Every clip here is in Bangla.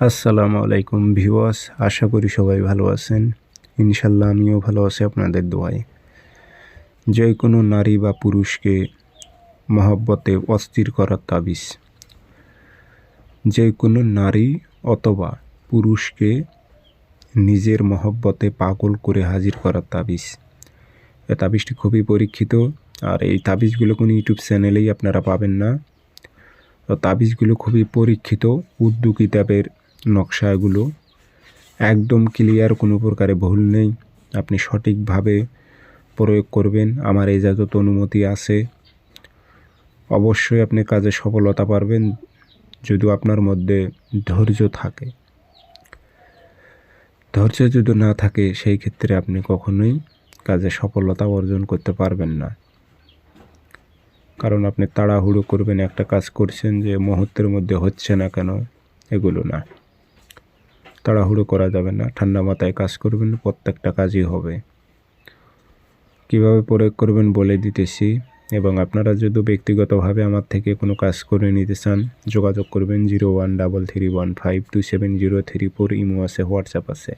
আসসালামু আলাইকুম ভিউয়ার্স, আশা করি সবাই ভালো আছেন। ইনশাল্লাহ আমিও ভালো আছি আপনাদের দোয়ায়। যে কোনো নারী বা পুরুষকে মহব্বতে অস্থির করার তাবিজ। যে কোনো নারী অথবা পুরুষকে নিজের মহব্বতে পাগল করে হাজির করার তাবিজ। এই তাবিজটি খুবই পরীক্ষিত, আর এই তাবিজগুলো কোনো ইউটিউব চ্যানেলেই আপনারা পাবেন না। তো তাবিজগুলো খুবই পরীক্ষিত, উর্দু কিতাবের নকশা এগুলো একদম ক্লিয়ার কোনো প্রকারে ভুল নেই। আপনি সঠিকভাবে প্রয়োগ করবেন। আমার এজাজত অনুমতি আছে, অবশ্যই আপনি কাজে সফলতা পারবেন যদি আপনার মধ্যে ধৈর্য থাকে। ধৈর্য যদি না থাকে, সেই ক্ষেত্রে আপনি কখনোই কাজে সফলতা অর্জন করতে পারবেন না। কারণ আপনি তাড়াহুড়ো করবেন, একটা কাজ করছেন যে মুহূর্তের মধ্যে হচ্ছে না কেন, এগুলো না। তাড়াহুড়ো করা যাবে না। ঠান্ডা মাথায় কাজ করবেন, প্রত্যেকটা কাজই হবে। কীভাবে প্রয়োগ করবেন বলে দিতেছি। এবং আপনারা যদি ব্যক্তিগতভাবে আমার থেকে কোনো কাজ করে নিতে চান, যোগাযোগ করবেন zero one double three one five two seven zero three four imo আছে, হোয়াটসঅ্যাপ আছে।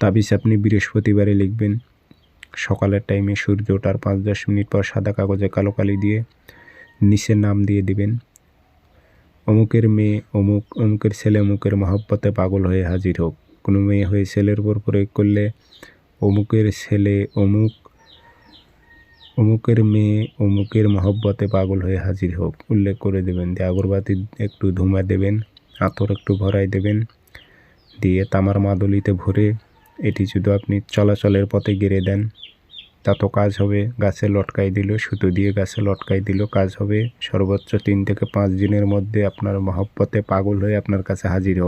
তাবিজ আপনি বৃহস্পতিবারে লিখবেন। সকালের টাইমে সূর্য ওঠার পাঁচ দশ মিনিট পর সাদা কাগজে কালো কালি দিয়ে নিচের নাম দিয়ে দিবেন। অমুকের মেয়ে, অমুক, অমুকের ছেলে, অমুকের মহব্বতে পাগল হয়ে হাজির হোক। কোনো মেয়ে হয়ে ছেলের উপর প্রয়োগ করলে অমুকের ছেলে, অমুক, অমুকের মেয়ে, অমুকের মহব্বতে পাগল হয়ে হাজির হোক। উল্লেখ করে দেবেন, দিয়ে আগরবাতি একটু ধুমা দেবেন, আতর একটু ভরাই দেবেন, দিয়ে তামার মাদলিতে ভরে এটি যদি আপনি চলাচলের পথে গেড়ে দেন তা তো কাজ হবে। গাছে লটকাই দিল, সুতো দিয়ে গাছে লটকাই দিল, কাজ হবে। সর্বোচ্চ তিন থেকে পাঁচ দিনের মধ্যে আপনার মহব্বতে পাগল হয়ে আপনার কাছে হাজির হবে।